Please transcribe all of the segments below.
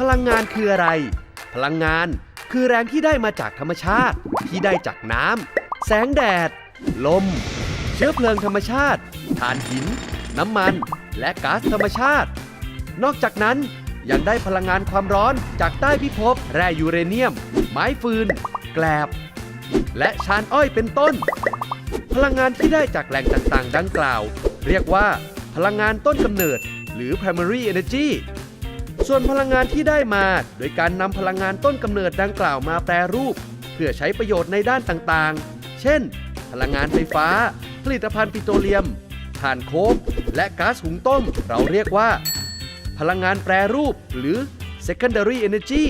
พลังงานคืออะไร พลังงานคือแรงที่ได้มาจากธรรมชาติ ที่ได้จากน้ำ แสงแดด ลม เชื้อเพลิงธรรมชาติถ่านหิน น้ำมัน และก๊าซธรรมชาติ นอกจากนั้นยังได้พลังงานความร้อนจากใต้พิภพแร่ยูเรเนียม ไม้ฟืน แกลบ และชานอ้อยเป็นต้น พลังงานที่ได้จากแหล่งต่างๆ ดังกล่าว เรียกว่า พลังงานต้นกำเนิด หรือ primary energy ส่วนพลังงานที่ได้มา โดยการนำพลังงานต้นกำเนิดดังกล่าวมาแปรรูป เพื่อใช้ประโยชน์ในด้านต่างๆ เช่น พลังงานไฟฟ้า ผลิตภัณฑ์ปิโตรเลียมถ่านโคกและก๊าซหุงต้ม เราเรียกว่า พลังงานแปรรูป หรือ secondary energy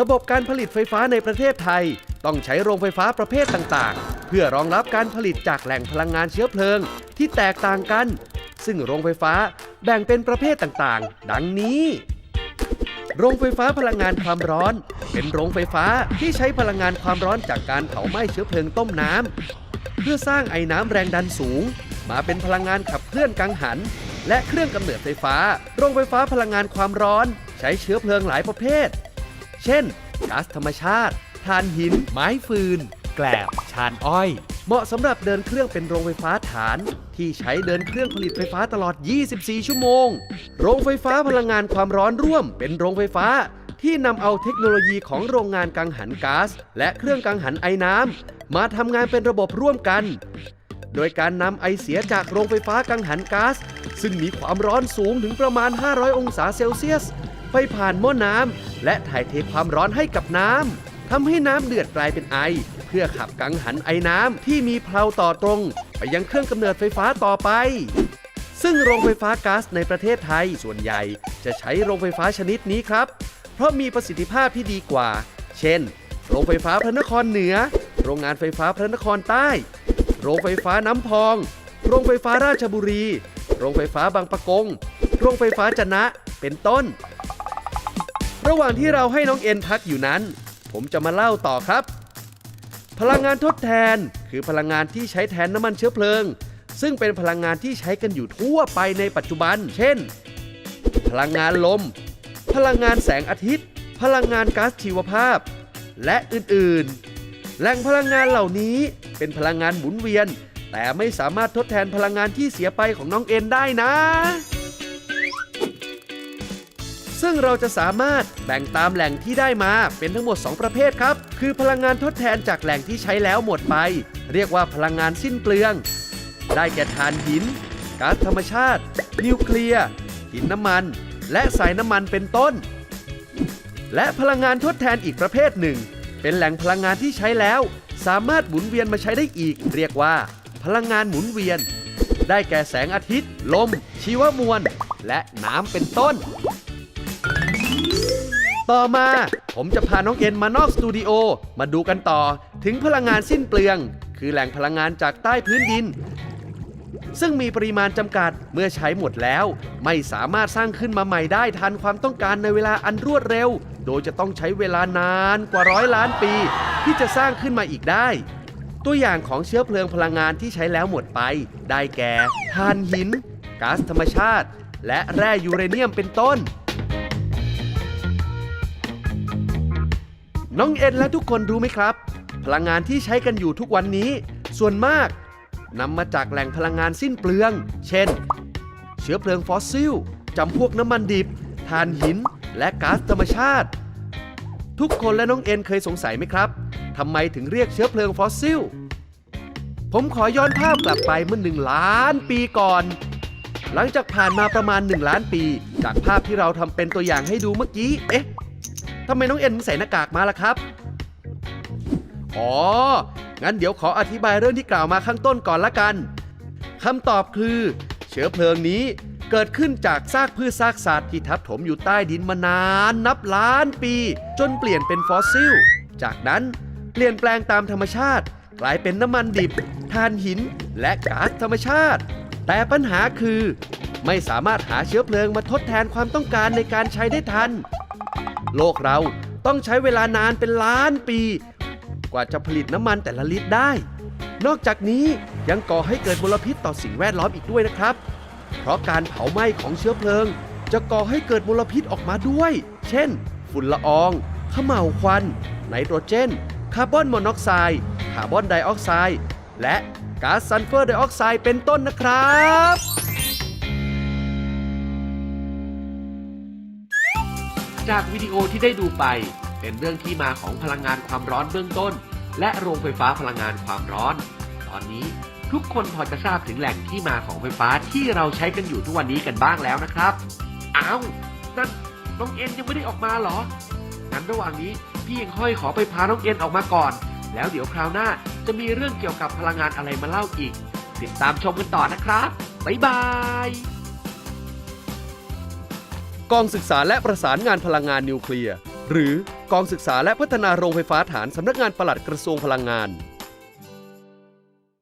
ระบบการผลิตไฟฟ้าในประเทศไทย ต้องใช้โรงไฟฟ้าประเภทต่างๆ เพื่อรองรับการผลิตจากแหล่งพลังงานเชื้อเพลิงที่แตกต่างกัน ซึ่งโรงไฟฟ้าแบ่งเป็นประเภทต่างๆ ดังนี้ โรงไฟฟ้าพลังงานความร้อน เป็นโรงไฟฟ้าที่ใช้พลังงานความร้อนจากการเผาไหม้เชื้อเพลิงต้มน้ำเพื่อสร้างไอ้น้ำแรงดันสูง มาเป็นพลังงานขับเคลื่อนกังหัน และเครื่องกำเนิดไฟฟ้า โรงไฟฟ้าพลังงานความร้อน ใช้เชื้อเพลิงหลายประเภท เช่นก๊าซธรรมชาติถ่านหิน ไม้ฟืน แกลบชานอ้อย เหมาะสำหรับเดินเครื่องเป็นโรงไฟฟ้าฐาน ที่ใช้เดินเครื่องผลิตไฟฟ้าตลอด 24 ชั่วโมง โรงไฟฟ้าพลังงานความร้อนร่วม เป็นโรงไฟฟ้าที่นำเอาเทคโนโลยีของโรงงานกังหันก๊าซและเครื่องกังหันไอน้ำมาทำงานเป็นระบบร่วมกัน โดยการนำไอเสียจากโรงไฟฟ้ากังหันก๊าซซึ่งมีความร้อนสูงถึงประมาณ 500 องศาเซลเซียส ไปผ่านหม้อน้ำและถ่ายเทความร้อนให้กับน้ำ ทำให้น้ำเดือดกลายเป็นไอ เพื่อขับกังหันไอน้ำที่มีเพลาต่อตรง ไปยังเครื่องกำเนิดไฟฟ้าต่อไป ซึ่งโรงไฟฟ้าก๊าซในประเทศไทยส่วนใหญ่ จะใช้โรงไฟฟ้าชนิดนี้ครับ เพราะมีประสิทธิภาพที่ดีกว่า เช่น โรงไฟฟ้าพระนครเหนือ โรงงานไฟฟ้าพระนครใต้ โรงไฟฟ้าน้ำพอง โรงไฟฟ้าราชบุรี โรงไฟฟ้าบางปะกง โรงไฟฟ้าจะนะ เป็นต้น ระหว่างที่เราให้น้องเอ็นพักอยู่นั้น ผมจะมาเล่าต่อครับ พลังงานทดแทนคือพลังงานที่ใช้แทนน้ำมันเชื้อเพลิง ซึ่งเป็นพลังงานที่ใช้กันอยู่ทั่วไปในปัจจุบัน เช่น พลังงานลม พลังงานแสงอาทิตย์ พลังงานก๊าซชีวภาพ และอื่นๆ แหล่งพลังงานเหล่านี้เป็นพลังงานหมุนเวียน แต่ไม่สามารถทดแทนพลังงานที่เสียไปของน้องเอ็นได้นะ ซึ่งเราจะสามารถแบ่งตามแหล่งที่ได้มาเป็นทั้งหมด 2 ประเภทครับ คือพลังงานทดแทนจากแหล่งที่ใช้แล้วหมดไป เรียกว่าพลังงานสิ้นเปลือง ได้แก่ถ่านหินก๊าซธรรมชาติ นิวเคลียร์หินน้ำมัน และสายน้ำมันเป็นต้น และพลังงานทดแทนอีกประเภทหนึ่ง เป็นแหล่งพลังงานที่ใช้แล้ว สามารถหมุนเวียนมาใช้ได้อีก เรียกว่า พลังงานหมุนเวียน ได้แก่แสงอาทิตย์ ลม ชีวมวล และน้ำเป็นต้น ต่อมา ผมจะพาน้องเอ็นมานอกสตูดิโอมาดูกันต่อถึงพลังงานสิ้นเปลือง คือแหล่งพลังงานจากใต้พื้นดิน ซึ่งมีปริมาณจำกัดเมื่อใช้หมดแล้ว ไม่สามารถสร้างขึ้นมาใหม่ได้ทันความต้องการในเวลาอันรวดเร็ว โดยจะต้องใช้เวลานานกว่าร้อยล้านปี ที่จะสร้างขึ้นมาอีกได้ตัวอย่างของเชื้อเพลิงพลังงานที่ใช้แล้วหมดไป ได้แก่ถ่านหินก๊าซธรรมชาติ และแร่ยูเรเนียมเป็นต้น น้องเอ็นและทุกคนรู้ไหมครับ พลังงานที่ใช้กันอยู่ทุกวันนี้ ส่วนมากนำมาจากแหล่งพลังงานสิ้นเปลือง เช่น เชื้อเพลิงฟอสซิลจำพวกน้ำมันดิบถ่านหิน และก๊าซธรรมชาติ ทุกคนและน้องเอ็นเคยสงสัยไหมครับทำไมถึงเรียกเชื้อเพลิงฟอสซิล ผมขอย้อนภาพกลับไปเมื่อหนึ่งล้านปีก่อน หลังจากผ่านมาประมาณ 1 ล้านปี จากภาพที่เราทำเป็นตัวอย่างให้ดูเมื่อกี้ เอ๊ะ ทำไมน้องเอ็นถึงใส่หน้ากากมาล่ะครับ อ๋อ งั้นเดี๋ยวขออธิบายเรื่องที่กล่าวมาข้างต้นก่อนละกันคำตอบคือ เชื้อเพลิงนี้เกิดขึ้นจากซากพืชซากสัตว์ที่ทับถมอยู่ใต้ดินมานานนับล้านปี จนเปลี่ยนเป็นฟอสซิล จากนั้นเปลี่ยนแปลงตามธรรมชาติ กลายเป็นน้ำมันดิบถ่านหิน และก๊าซธรรมชาติ แต่ปัญหาคือ ไม่สามารถหาเชื้อเพลิงมาทดแทนความต้องการในการใช้ได้ทัน โลกเราต้องใช้เวลานานเป็นล้านปี กว่าจะผลิตน้ำมันแต่ละลิตรได้ นอกจากนี้ยังก่อให้เกิดมลพิษต่อสิ่งแวดล้อมอีกด้วยนะครับ เพราะการเผาไหม้ของเชื้อเพลิง จะก่อให้เกิดมลพิษออกมาด้วย เช่น ฝุ่นละอองขม่าวควันไนโตรเจน คาร์บอนมอนอกไซด์คาร์บอนไดออกไซด์และก๊าซซัลเฟอร์ไดออกไซด์เป็นต้นนะครับ จากวิดีโอที่ได้ดูไป เป็นเรื่องที่มาของพลังงานความร้อนเบื้องต้น และโรงไฟฟ้าพลังงานความร้อน ตอนนี้ทุกคนพอจะทราบถึงแหล่งที่มาของไฟฟ้าที่เราใช้กันอยู่ทุกวันนี้กันบ้างแล้วนะครับ อ้าว นั่นน้องเอ็นยังไม่ได้ออกมาเหรอ งั้นระหว่างนี้พี่ยังค่อยขอไปพาน้องเอ็นออกมาก่อน แล้วเดี๋ยวคราวหน้าจะมีเรื่องเกี่ยวกับพลังงานอะไรมาเล่าอีก ติดตามชมกันต่อนะครับ บ๊ายบาย กองศึกษาและประสานงานพลังงานนิวเคลียร์ หรือกองศึกษาและพัฒนาโรงไฟฟ้าฐานสำนักงานปลัดกระทรวงพลังงาน